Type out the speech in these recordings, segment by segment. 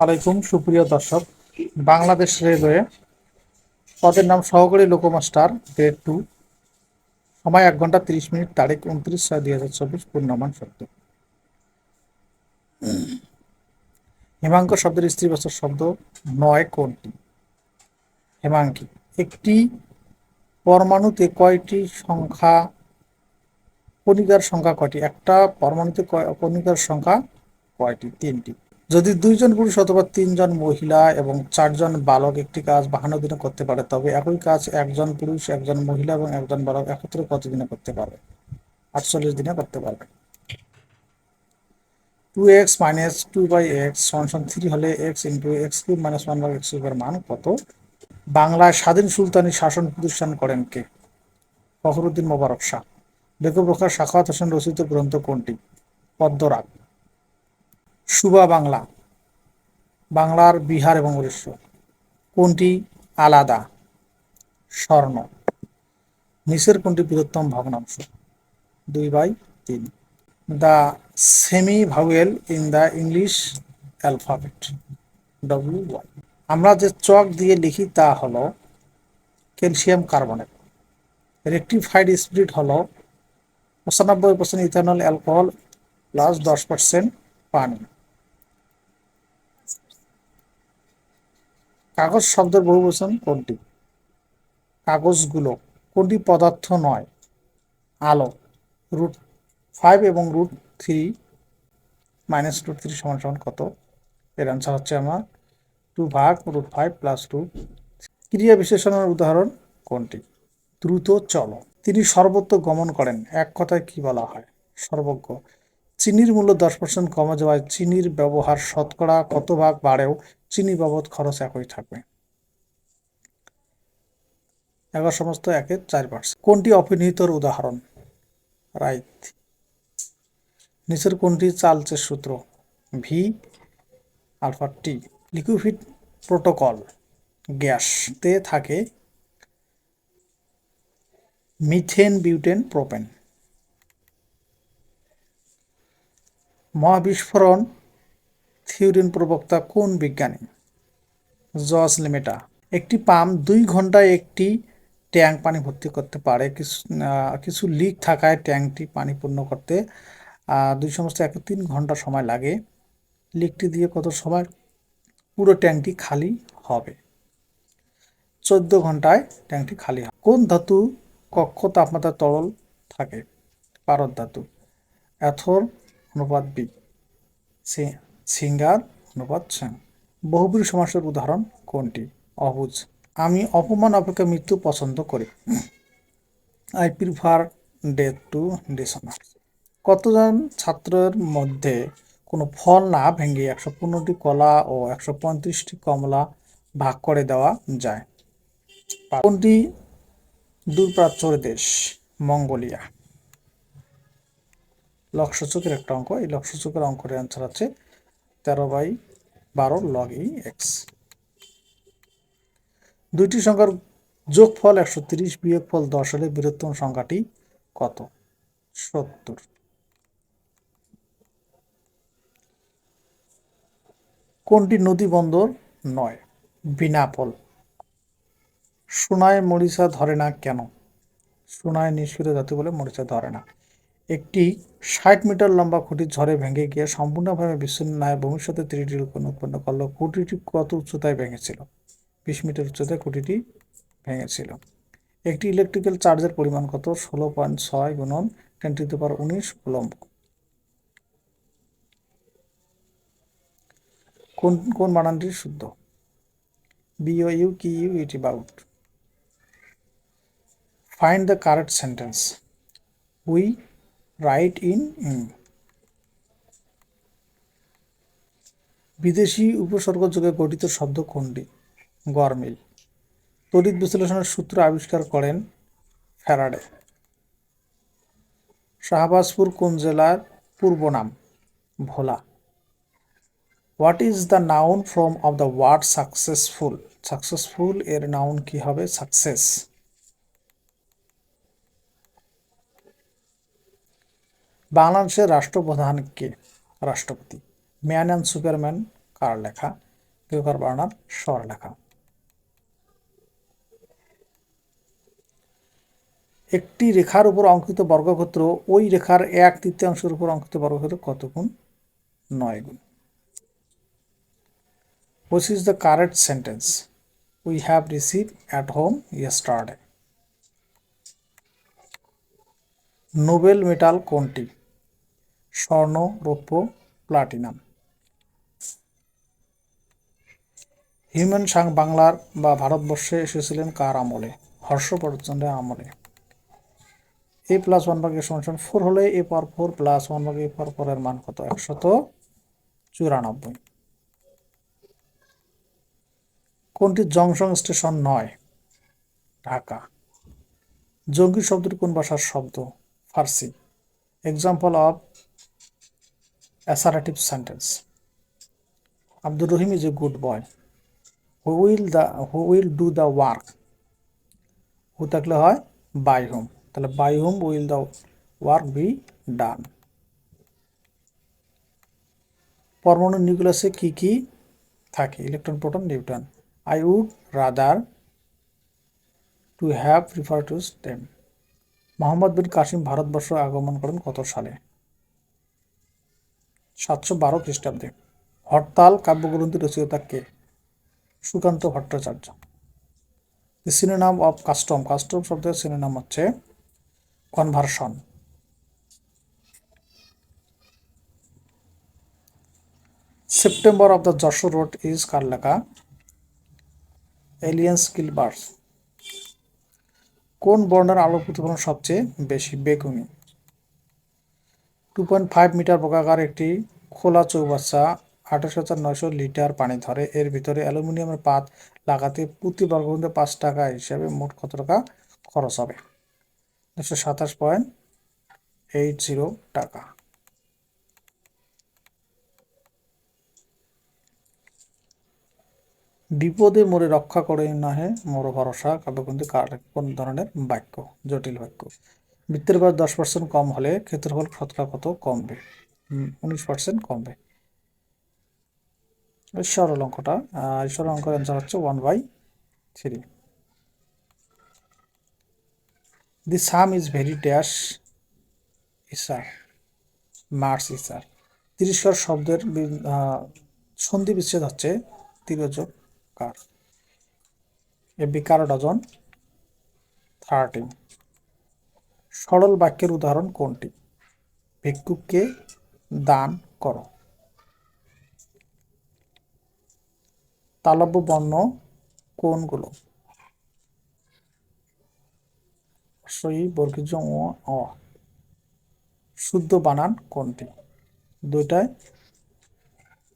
আলাইকুম, সুপ্রিয় দর্শক। বাংলাদেশ রেলওয়ে পদের নাম সহকারী লোকোমাস্টার গ্রেড টু। সময় এক ঘণ্টা তিরিশ মিনিট, তারিখ উনত্রিশ ছয় দুই হাজার চব্বিশ, পূর্ণমান সত্য। হেমাঙ্ক শব্দের স্ত্রীবাচক শব্দ নয় কোনটি? হেমাঙ্কি। একটি পরমাণুতে কয়টি সংখ্যা? কণিকার সংখ্যা কয়টি? একটা পরমাণুতে কণিকার সংখ্যা কয়টি? তিনটি। যদি দুইজন পুরুষ অথবা তিনজন মহিলা এবং চারজন বালক একটি কাজ বাহান্ন দিনে করতে পারে, তবে একই কাজ একজন পুরুষ, একজন মহিলা এবং একজন বালক একত্রে কত দিনে করতে পারবে আটচল্লিশ দিনে করতে পারবে। Two X minus two by X সমান থ্রি হলে X into X cube minus one by X কিউবের মান কত? বাংলায় স্বাধীন সুলতানি শাসন প্রতিষ্ঠান করেন কে? ফখরুদ্দিন মোবারক শাহ। বেগম রোখার সাখাওয়াত হোসেন রচিত গ্রন্থ কোনটি? পদ্মরাগ। সুবা বাংলা, বাংলার বিহার এবং উড়িষ্যা। কোনটি আলাদা? স্বর্ণ। নিচের কোনটি বৃহত্তম ভগ্নাংশ? দুই বাই তিন। The semi vowel in the English alphabet, W Y. আমরা যে চক দিয়ে লিখি তা হলো ক্যালসিয়াম কার্বনেট। রেক্টিফাইড স্পিরিট হলো পঁচানব্বই পার্সেন্ট ইথানল অ্যালকোহল প্লাস দশ পার্সেন্ট পানি। কাগজ শব্দের বহুবচন কোনটি? কাগজগুলো কোনটি পদার্থ নয়? আলো রুট ফাইভ এবং root three minus root three সমান সমান কত? এর আনসার হচ্ছে আমার টু ভাগ রুট ফাইভ প্লাস টু ক্রিয়া বিশেষণের উদাহরণ কোনটি? দ্রুত চলো। তিনি সর্বত্র গমন করেন, এক কথায় কি বলা হয়? সর্বজ্ঞ, চিনির মূল্য দশ পার্সেন্ট কমে যাওয়ায় চিনির ব্যবহার শতকরা কত ভাগ বাড়েও চিনি বাবদ খরচ একই থাকবে। এগারো সমস্ত একের চার পার্সেন্ট। কোনটি অপিনিহিতর উদাহরণ? রাইট নিচের কোনটি চালচের সূত্র? ভি আলফা টি লিকুইফিড প্রোটোকল গ্যাসতে থাকে মিথেন বিউটেন প্রোপেন মহাবিস্ফোরণ থিওরিন প্রবক্তা কোন বিজ্ঞানী? জস লিমেটা। একটি পাম্প দুই ঘন্টায় একটি ট্যাঙ্ক পানি ভর্তি করতে পারে। কিছু কিছু লিক থাকায় ট্যাঙ্কটি পানি পূর্ণ করতে দুই সমস্ত এক তিন ঘণ্টা সময় লাগে। লিকটি দিয়ে কত সময় পুরো ট্যাঙ্কটি খালি হবে? চোদ্দ ঘন্টায় ট্যাঙ্কটি খালি হয় কোন ধাতু কক্ষ তাপমাত্রা তরল থাকে? পারদ ধাতু। অ্যাথর অনুপাত বি। সিঙ্গার অনুপাত সেন। বহুব্রী সমাসের উদাহরণ কোনটি? অবুজ আমি অপমান অপেক্ষা মৃত্যু পছন্দ করি। I prefer death to dishonour. কতজন ছাত্রের মধ্যে কোনো ফল না ভেঙে একশো পনেরোটি কলা ও একশো পঁয়ত্রিশটি কমলা ভাগ করে দেওয়া যায়? কোনটি দূরপ্রাচ্যর দেশ? মঙ্গোলিয়া। লক্ষ্যচকের একটা অঙ্ক। এই লক্ষ্যচকের অঙ্কের অ্যান্সার আছে তেরো বাই বারো লগ ই এক্স দুইটি সংখ্যার যোগফল একশো তিরিশ, বিয়োগফল দশ হলে বৃহত্তম সংখ্যাটি কত? সত্তর। কোনটি নদী বন্দর নয়? বিনাপল। সোনায় মরিচা ধরে না কেন? সোনায় নিষ্ক্রিয় ধাতু বলে মরিচা ধরে না। একটি ষাট মিটার লম্বা খুঁটি ঝড়ে ভেঙে গিয়ে সম্পূর্ণভাবে বিচ্ছিন্ন নয় ভবিষ্যতে ত্রিটির উৎপন্ন উৎপন্ন করল। খুঁটিটি কত উচ্চতায় ভেঙেছিল? বিশ মিটার উচ্চতায় খুঁটিটি ভেঙেছিল। একটি ইলেকট্রিক্যাল চার্জের পরিমাণ কত? ষোলো পয়েন্ট ছয় গুণন টেন টু পাওয়ার উনিশ কুলম্ব। কোন কোন বানানটি শুদ্ধ? বিও ইউ কি you ET bout find the correct sentence we write in বিদেশি উপসর্গ যোগে গঠিত শব্দ কোনটি? গরমিল। তড়িৎ বিশ্লেষণের সূত্র আবিষ্কার করেন ফ্যারাডে। শাহবাজপুর কোন জেলার পূর্ব নাম? ভোলা। What is the noun form of the word successful? Successful এর নাউন কি হবে? সাকসেস। বাংলাদেশের রাষ্ট্রপ্রধান কে? রাষ্ট্রপতি। ম্যান অ্যান্ড সুপারম্যান কার লেখা? কেউকার বার্নার স্বর লেখা। একটি রেখার উপর অঙ্কিত বর্গক্ষেত্র, ওই রেখার এক তৃতীয়াংশের উপর অঙ্কিত বর্গক্ষেত্র কত গুণ? নয় গুণ। Which is the correct sentence? We have received at home yesterday. Noble metal কোনটি? স্বর্ণ, রৌপ্য, প্লাটিনাম। হিউম্যান সাং বাংলার বা ভারতবর্ষে এসেছিলেন কার আমলে? হর্ষবর্ধনের আমলে। এ প্লাস ওয়ান ভাগ এ ফোর হলে A power four plus one ভাগ এ পাওয়ার ফোর এর মান কত? একশত চুরানব্বই। কোনটি জংশন স্টেশন নয়? ঢাকা। জঙ্গি শব্দটি কোন ভাষার শব্দ? ফার্সি। Example of assertive sentence Abdur Rahim is a good boy who will the who will do the work who থাকলে হয়? বাই হোম তাহলে by whom will the work be done পরমাণু নিউক্লিয়াসে কি কি থাকে? Electron proton neutron I would rather to have prefer to stem Mohammad bin Qasim Bharatvarsha আগমন করেন কত সালে? সাতশো বারো খ্রিস্টাব্দে হরতাল কাব্যগ্রন্থি রচয়িতা কে Sukanta Bhattacharya. The synonym of custom custom শব্দের সিনেনাম হচ্ছে conversion September of the Jessore road is কার লেখা এলিয়েন্স কিলবার্স কোন বর্ণের আলোক প্রতিফলন সবচেয়ে বেশি বেগুনি? টু পয়েন্ট ফাইভ মিটার বর্গাকার একটি খোলা চৌবাচ্চা আঠাশ হাজার নয়শো লিটার পানি ধরে। এর ভিতরে অ্যালুমিনিয়ামের পাত লাগাতে প্রতি বর্গমিটার পাঁচ টাকা হিসাবে মোট কত টাকা খরচ হবে? দুশো সাতাশ পয়েন্ট এইট জিরো টাকা। বিপদে মোরে রক্ষা করে নহে, মোর ভরসা, কাব্যগ্রন্থে কোন ধরনের বাক্য? জটিল বাক্য। বৃত্তের বয়স দশ পার্সেন্ট কম হলে ক্ষেত্রফল শতকরা কত কমবে? উনিশ পার্সেন্ট কমবে। সরল অঙ্কটা সরল অঙ্কের অ্যান্সার হচ্ছে one by three the sum is very dash ইসার মার্স ইসার তিরিশর শব্দের সন্ধি বিচ্ছেদ হচ্ছে তিরোযোগ কার। এ বিকার ডজন? থার্টিন সরল বাক্যের উদাহরণ কোনটি? ভিক্ষুককে দান করো। তালব্য বর্ণ কোনগুলো? সই বর্গীজ ও অ। শুদ্ধ বানান কোনটি? দুইটায়,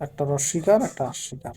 একটা রস্বীকার একটা অস্বীকার